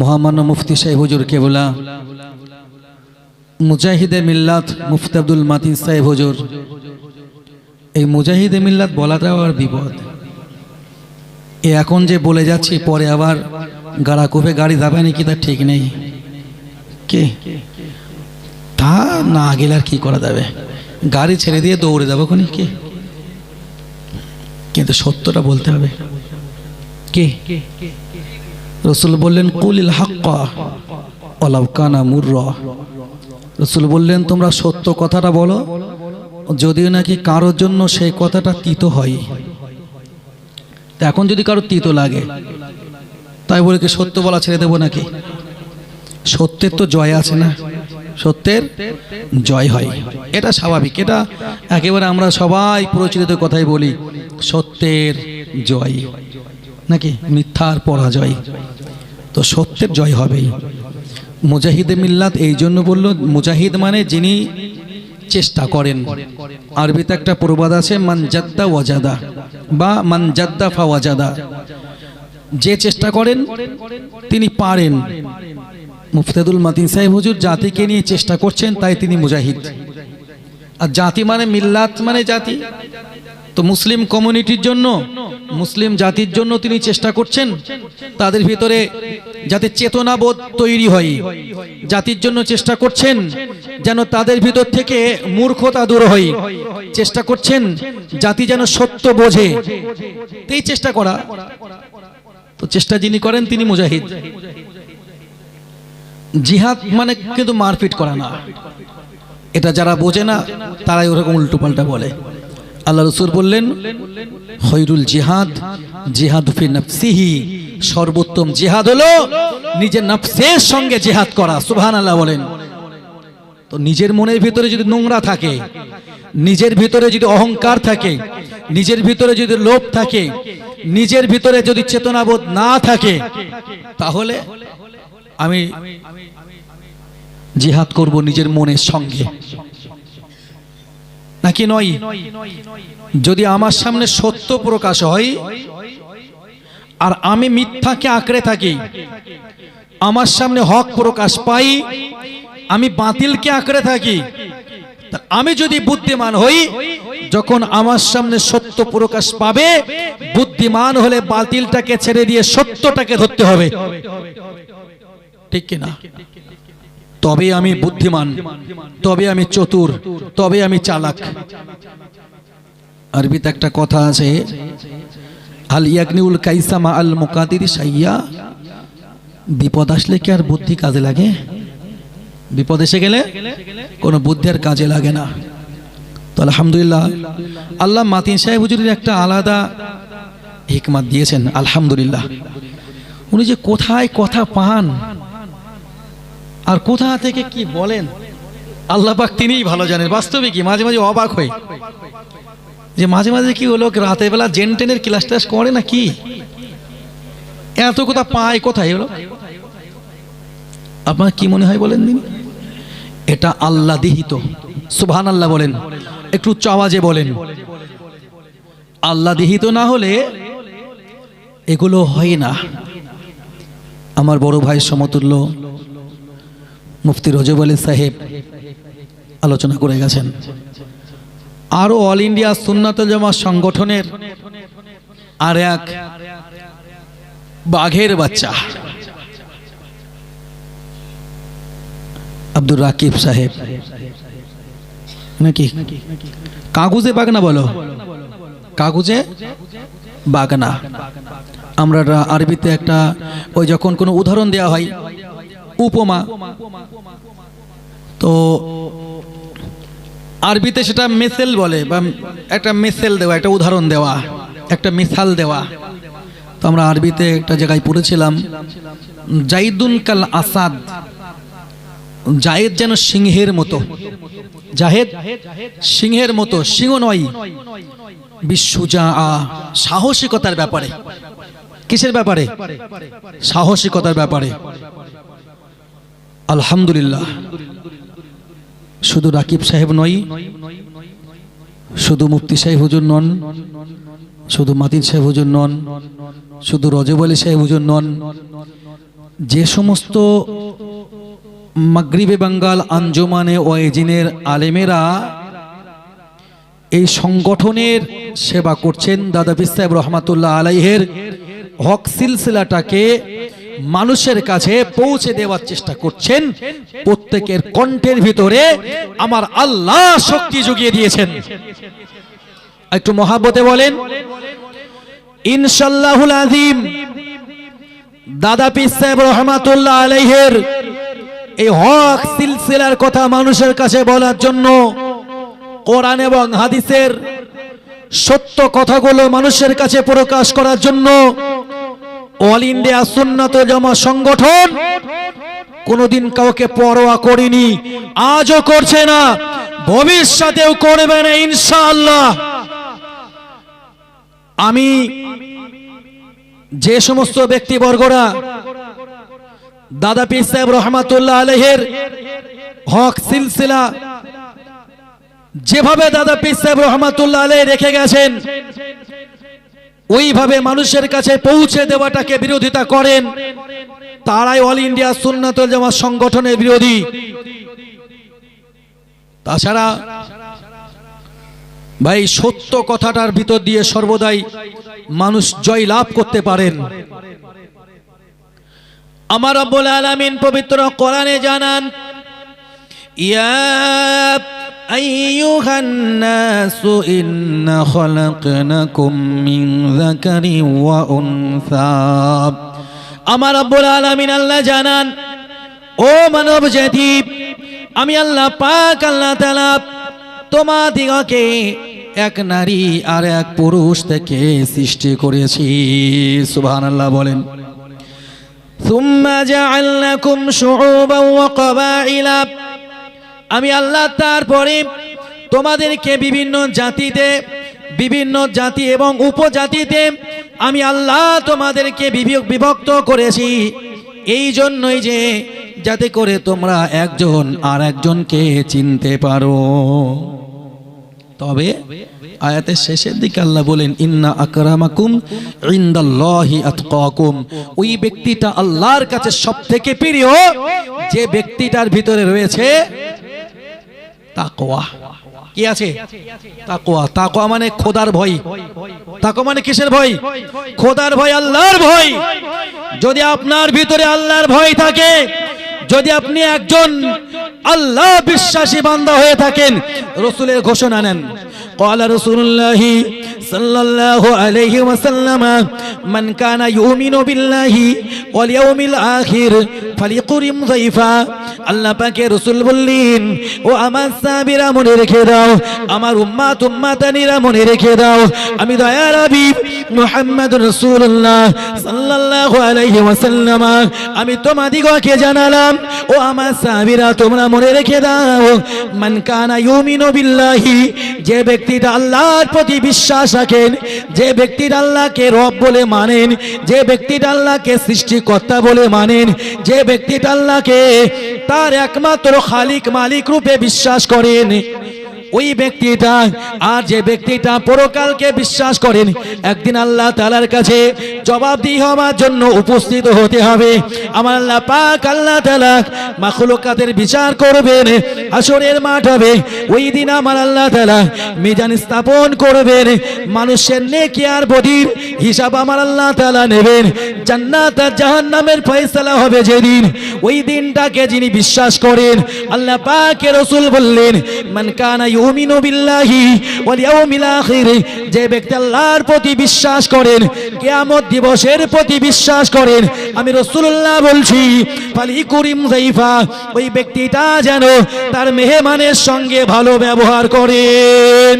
মহামান্য মুফতি সাহেব হুজুর কেবলা মুজাহিদে মিল্লাত মুফতি আব্দুল মাতিন সাহেব হুজুর। এই মুজাহিদে মিল্লাত বলাটাও আর বিপদ। এ এখন যে বলে যাচ্ছি, পরে আবার গাড়া কুপে গাড়ি যাবে নাকি তার ঠিক নেই। কে? তা না গেলে আর কি করা যাবে? গাড়ি ছেড়ে দিয়ে দৌড়ে যাব কোনি কে? কিন্তু সত্যটা বলতে হবে। কে? রসুল বললেন, কুলিল হাক্কা অলাউকানা মুর রসুল বললেন, তোমরা সত্য কথাটা বলো, যদিও নাকি কারোর জন্য সেই কথাটা তিতো হয়। তা এখন যদি কারও তিতো লাগে, তাই বলে কি সত্য বলা ছেড়ে দেবো নাকি? সত্যের তো জয় আছে না। সত্যের জয় হয়। এটা স্বাভাবিক। এটা একেবারে আমরা সবাই প্রচলিত কথাই বলি, সত্যের জয়। নাকি? মিথ্যার পরাজয়। তো সত্যের জয় হবেই। মুজাহিদে মিল্লাত এই জন্য বলল, মুজাহিদ মানে যিনি চেষ্টা করেন। আরবিতে একটা প্রবাদ আছে মানজাদ্দা ওয়াজাদা বা মানজাদ্দা ফা ওয়াজাদা। যে চেষ্টা করেন, তিনি পারেন। মুফতাদুল মাতিন সাহেব হুজুর, জাতিকে নিয়ে চেষ্টা করছেন, তাই তিনি মুজাহিদ। আর জাতি মানে মিল্লাত মানে জাতি। তো মুসলিম কমিউনিটির জন্য, মুসলিম জাতির জন্য তিনি চেষ্টা করছেন, তাদের ভিতরে যাতে চেতনাবোধ তৈরি হয়। জাতির জন্য চেষ্টা করছেন যেন তাদের ভিতর থেকে মূর্খতা দূর হয়। চেষ্টা করছেন জাতি যেন সত্য বোঝে। এই চেষ্টা করা। তো চেষ্টা যিনি করেন তিনি মুজাহিদ। জিহাদ মানে কিন্তু মারপিট করা না। এটা যারা বোঝে না, তারাই ওরকম উল্টো পাল্টা বলে। আল্লাহ রসুর বললেন হৈরুল জিহাদ জিহাদ ফি নফসিহি। সর্বোত্তম জেহাদ হলো নিজের নফসের সঙ্গে জেহাদ করা সুবহান আল্লাহ বলেন। তো নিজের মনের ভিতরে যদি নোংরা থাকে, নিজের ভিতরে যদি অহংকার থাকে, নিজের ভিতরে যদি লোভ থাকে, নিজের ভিতরে যদি চেতনাবোধ না থাকে, তাহলে আমি জিহাদ করব নিজের মনের সঙ্গে। নাকি নয়? যদি আমার সামনে সত্য প্রকাশ হয় আর আমি মিথ্যাকে আঁকড়ে থাকি। আমার সামনে হক প্রকাশ পাই, আমি বাতিলকে আঁকড়ে থাকি। আমি যদি বুদ্ধিমান হই, যখন আমার সামনে সত্য প্রকাশ পাবে, বুদ্ধিমান হলে বাতিলটাকে ছেড়ে দিয়ে সত্যটাকে ধরতে হবে। ঠিক কিনা? তবে আমি বুদ্ধিমান, তবে আমি চতুর, তবে আমি চালাক। আরবিতে একটা কথা আছে আল ইয়াকনিউল কাইসামা আল মুকাদির সাইয়া বিপদ আসলে কি আর বুদ্ধি কাজে লাগে? বিপদ এসে গেলে কোনো বুদ্ধি আর কাজে লাগে না। তো আলহামদুলিল্লাহ, আল্লাহ মাতিন সাহেব হুজুরের একটা আলাদা হিকমাত দিয়েছেন, আলহামদুলিল্লাহ। উনি যে কোথায় কথা পান আর কোথা থেকে কি বলেন, আল্লাহ পাক তিনিই ভালো জানেন, বাস্তবে কি? মাঝে মাঝে অবাক হই। যে মাঝে মাঝে কি হলো রাতের বেলা জেন টেনের ক্লাস টাস করে না কি এত কথা পায় কোথায় হলো? আপনার কি মনে হয় বলেন দিন? এটা আল্লাহ দিহিত। সুবহান আল্লাহ বলেন। একটু উচ্চ আওয়াজে বলেন। আল্লাহ দিহিত না হলে এগুলো হয় না। আমার বড় ভাই সমতুল্য, মুফতি রজব আলী সাহেব আলোচনা করে গেছেন। আরও অল ইন্ডিয়া সুন্নাত জামা সংগঠনের আর এক বাঘের বাচ্চা। আব্দুর রাকিব সাহেব। নাকি? কাগজে বাগনা বলো। কাগজে বাগনা। আমরা আরবিতে একটা ওই যখন কোনো উদাহরণ দেওয়া হয়, উপমা। তো আরবিতে সেটা মেসেল বলে বা একটা মেসেল দেওয়া, একটা উদাহরণ দেওয়া, একটা মিসাল দেওয়া। তো আমরা আরবিতে একটা জায়গায় পড়েছিলাম, জাইদুন কাল আসাদ জায়েদ যেন সিংহের মতো। জাহেদ? সিংহের মতো, সিংহ নয়। বিশ্বজা, সাহসিকতার ব্যাপারে। কিসের ব্যাপারে? সাহসিকতার ব্যাপারে। আলহামদুলিল্লাহ। শুধু রাকিব সাহেব নয় শুধু মুফতি সাহেব হুজুর নন, শুধু মাতিন সাহেব হুজুর নন, শুধু রজব আলী সাহেব হুজুর নন। যে সমস্ত মাগরিবে বাঙ্গাল, আঞ্জুমানে ওয়াইজিনের আলেমেরা এই সংগঠনের সেবা করছেন, দাদা পিসাহেব রহমাতুল্লাহ আলাইহের হক সিলসিলাটাকে মানুষের কাছে পৌঁছে দেওয়ার চেষ্টা করছেন, প্রত্যেকের কণ্ঠের ভিতরে আমার আল্লাহ শক্তি জুগিয়ে দিয়েছেন। একটু মহাব্বতে বলেন, ইনশাল্লাহুল আজিম দাদা পীর সাহেব রহমাতুল্লাহ আলাইহের এই হক সিলসিলার কথা মানুষের কাছে বলার জন্য কোরআন এবং হাদিসের সত্য কথাগুলো মানুষের কাছে প্রকাশ করার জন্য অল ইন্ডিয়া সুন্নত জমা সংগঠন কোনোদিন কাউকে পরোয়া করিনি, আজও করছে না, ভবিষ্যতেও করবে না ইনশাআল্লাহ। আমি যে সমস্ত ব্যক্তিবর্গরা দাদা পীর সাহেব রহমাতুল্লাহ আলহের হক সিলসিলা যেভাবে দাদা পীর সাহেব রহমাতুল্লাহ আলহ রেখে গেছেন ওইভাবে মানুষের কাছে পৌঁছে দেওয়াটাকে বিরোধিতা করেন। তারাই অল ইন্ডিয়া সুন্নাতুল জামাত সংগঠনের বিরোধী। তাছাড়া ভাই, সত্য কথাটার ভিতর দিয়ে সর্বদাই মানুষ জয় লাভ করতে পারেন। আমার রব্বুল আলামিন পবিত্র কোরআনে জানান, ইয়া أيها الناس إنا خلقناكم من ذكر وأنثى আমার রব্বুল আলামিন আল্লাহ জানান ও মানব জাতি আমি আল্লাহ পাক আল্লাহ তাআলা তোমাদিগকে এক নারী আর এক পুরুষ থেকে সৃষ্টি করেছি সুবহানাল্লাহ বলেন ثم جعلناكم شعوبا وقبائل আমি আল্লাহ তারপরে তোমাদেরকে বিভিন্ন জাতিতে, বিভিন্ন জাতি এবং উপজাতিতে আমি আল্লাহ তোমাদেরকে বিভক্ত করেছি। এই জন্যই যে যাতে করে তোমরা একজন আর একজনকে চিনতে পারো। তবে আয়াতের শেষের দিকে আল্লাহ বলেন, ইন্না আকরামাকুম ইনদাল্লাহি আতকাকুম। ওই ব্যক্তিটা আল্লাহর কাছে সবথেকে প্রিয়, যে ব্যক্তিটার ভিতরে রয়েছে তাকোয়া কি আছে? তাকোয়া তাকোয়া মানে খোদার ভয়। তাকোয়া মানে কিসের ভয়? খোদার ভয়, আল্লাহর ভয়। যদি আপনার ভিতরে আল্লাহর ভয় থাকে, যদি আপনি একজন আল্লাহ বিশ্বাসী বান্দা হয়ে থাকেন, রসুলের ঘোষণা নেন। কলা রসুল্লাহি صلى الله عليه وسلم من كان يؤمن بالله واليوم الآخر فليقرم ضيفا আল্লাহ পাকে রসুল বললেন ও আমার সাবিরা মনে রেখে দাও আমার উম্মাত উম্মাতানিরা মনে রেখে দাও আমি দয়ার হাবিব মুহাম্মদ রাসূলুল্লাহ সাল্লাল্লাহু আলাইহি ওয়াসাল্লাম আমি তোমাদিগকে জানালাম ও আমার সাহাবীরা তোমরা মনে রেখে দাও মান কানা ইউমিনু বিল্লাহি যে ব্যক্তিটা আল্লাহর প্রতি বিশ্বাস রাখেন, যে ব্যক্তিটা আল্লাহকে রব বলে মানেন, যে ব্যক্তিটা আল্লাহকে সৃষ্টিকর্তা বলে মানেন, যে ব্যক্তি আল্লাহকে তার একমাত্র খালিক মালিক রূপে বিশ্বাস করেন। ওই ব্যক্তিটা আর যে ব্যক্তিটা পরকালকে বিশ্বাস করেন, একদিন আল্লাহ তালার কাছে জবাবদিহি হওয়ার জন্য উপস্থিত হতে হবে। আমার আল্লাহ পাক আল্লাহ তালা মাখলুকাতের বিচার করবেন আসরের মাঠ হবে। ওই দিন আমার আল্লাহ তালা মিজান স্থাপন করবেন, মানুষের নেকি আর বদির হিসাব আমার আল্লাহ তালা নেবেন। জান্নাত আর জাহান্নামের ফয়সালা হবে যেদিন। ওই দিনটাকে যিনি বিশ্বাস করেন, আল্লাহ পাকে রসুল বললেন, মান কানা ইউমিনু বিল্লাহি ওয়াল ইয়াউমিল আখির। যে ব্যক্তি আল্লাহর প্রতি বিশ্বাস করেন, কিয়ামত দিবসের প্রতি বিশ্বাস করেন, আমি রাসূলুল্লাহ বলছি ফালি করিম যাইফা, ওই ব্যক্তিটা যেন তার মেহমানের সঙ্গে ভালো ব্যবহার করেন।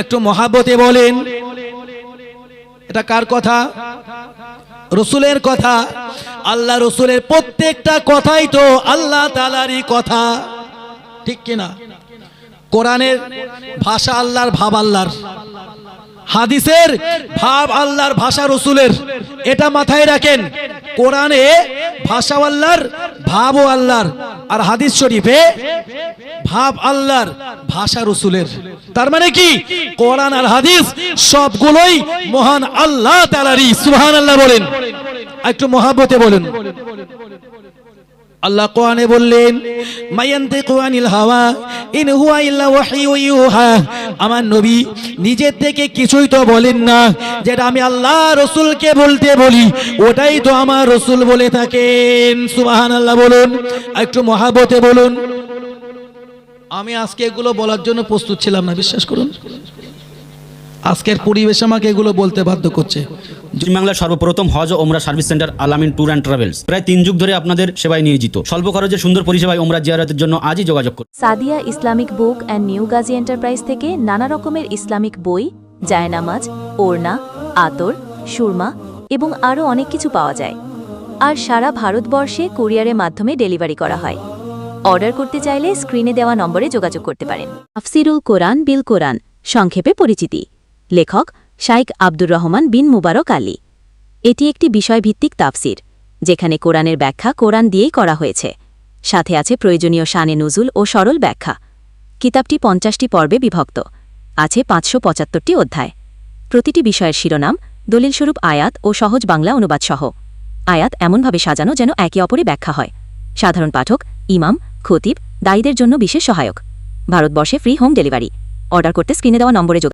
একটু মহাব্বতে বলেন, এটা কার কথা? রসুলের কথা। আল্লাহ রসুলের প্রত্যেকটা কথাই তো আল্লাহ তালারই কথা। ঠিক কিনা? কোরআনের ভাষা আল্লাহর ভাব আল্লাহর। হাদিসের ভাব আল্লাহর ভাষা রসুলের। এটা মাথায় রাখেন, কোরআনে ভাষা আল্লাহর, ভাবও আল্লাহর, আর হাদিস শরীফে ভাব আল্লাহর, ভাষা রসুলের। তার মানে কি? কোরআন আর হাদিস সবগুলোই মহান আল্লাহ তালারি সুহান আল্লাহ বলেন। একটু মহাব্বতে বলুন। আল্লাহ কোরআনে বললেন মায়ান্তিকু আনিল হাওয়া, ইন হুয়া ইল্লা ওয়াহিয়ু ইউহা। আমার নবী নিজের থেকে কিছুই তো বলেন না, যেটা আমি আল্লাহ রসুলকে বলতে বলি, ওটাই তো আমার রসুল বলে থাকেন। সুবহানাল্লাহ বলুন, একটু মহাব্বতে বলুন। আমি আজকে এগুলো বলার জন্য প্রস্তুত ছিলাম না, বিশ্বাস করুন। আজকের পরিবেশ আমাকে এগুলো বলতে বাধ্য করছে। পশ্চিমবাংলার সর্বপ্রথম হজ ও ওমরা service centre Alamin tour and travels. প্রায় তিন যুগ ধরে আপনাদের সেবায় নিয়োজিত। স্বল্প খরচে সুন্দর পরিষেবায় ওমরা জিয়ারতের জন্য আজই যোগাযোগ করুন। Sadia Islamic book and new Gazi enterprise থেকে নানা রকমের ইসলামিক বই জায়নামাজ ওড়না আতর সুরমা এবং আরও অনেক কিছু পাওয়া যায়। আর সারা ভারতবর্ষে কুরিয়ারের মাধ্যমে ডেলিভারি করা হয়। অর্ডার করতে চাইলে স্ক্রিনে দেওয়া নম্বরে যোগাযোগ করতে পারেন। আফসিরুল কোরআন বিল কোরআন সংক্ষেপে পরিচিতি। লেখক শাইক আব্দুর রহমান বিন মুবারক আলী। এটি একটি বিষয়ভিত্তিক তাফসির, যেখানে কোরআনের ব্যাখ্যা কোরআন দিয়েই করা হয়েছে। সাথে আছে প্রয়োজনীয় শানে নজুল ও সরল ব্যাখ্যা। কিতাবটি পঞ্চাশটি পর্বে বিভক্ত। আছে পাঁচশো পঁচাত্তরটি অধ্যায়। প্রতিটি বিষয়ের শিরোনাম, দলিলস্বরূপ আয়াত ও সহজ বাংলা অনুবাদ সহ আয়াত এমনভাবে সাজানো যেন একে অপরে ব্যাখ্যা হয়। সাধারণ পাঠক, ইমাম, খতিব, দায়ীদের জন্য বিশেষ সহায়ক। ভারতবর্ষে ফ্রি হোম ডেলিভারি। অর্ডার করতে স্ক্রিনে দেওয়া নম্বরে